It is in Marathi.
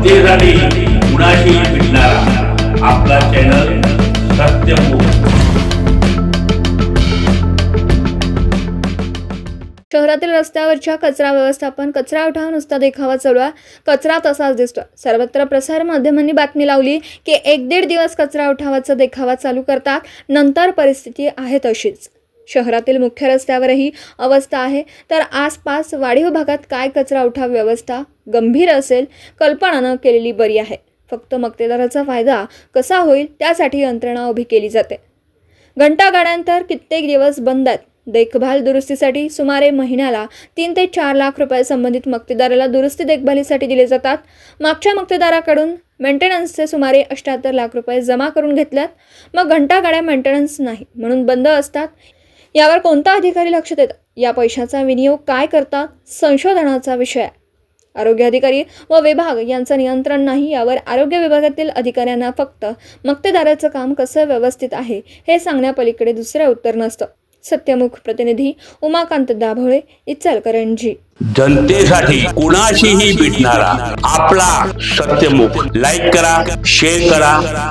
जनतेसाठी कुणाशी भेटणारा आपला चॅनल सत्यमुख शहरातील रस्त्यावरच्या कचरा व्यवस्थापन कचरा उठाव नुसता देखावा चालू आहे. कचरा तसाच दिसतो सर्वत्र प्रसार माध्यमांनी बातमी लावली की एक दीड दिवस कचरा उठावाचा देखावा चालू करतात. नंतर परिस्थिती आहे तशीच. शहरातील मुख्य रस्त्यावरही अवस्था आहे. तर आसपास वाढीव भागात काय कचरा उठाव व्यवस्था गंभीर असेल कल्पनानं केलेली बरी आहे. फक्त मक्तेदाराचा फायदा कसा होईल त्यासाठी यंत्रणा उभी केली जाते. घंटागाड्यांतर कित्येक दिवस बंद आहेत. देखभाल दुरुस्तीसाठी सुमारे महिन्याला तीन ते चार लाख रुपये संबंधित मक्तेदाराला दुरुस्ती देखभालीसाठी दिले जातात. मागच्या मक्तेदाराकडून मेंटेनन्सचे सुमारे अठ्याहत्तर लाख रुपये जमा करून घेतल्यात. मग घंटागाड्या मेंटेनन्स नाही म्हणून बंद असतात. यावर कोणता अधिकारी लक्ष देतात या पैशाचा विनियोग काय करतात संशोधनाचा विषय. आहे आरोग्य अधिकारी व विभाग यांचं नियंत्रण नाही यावर आरोग्य विभागातील अधिकाऱ्यांना फक्त मक्तेदाराचं काम कसं व्यवस्थित आहे हे सांगण्यापलीकडे दुसरं उत्तर नसतं. सत्यमुख प्रतिनिधी उमाकांत दाभोळे इचलकरंजी. जनतेसाठी कुणाशीही भेटणारा आपला सत्यमुख. लाईक करा शेअर करा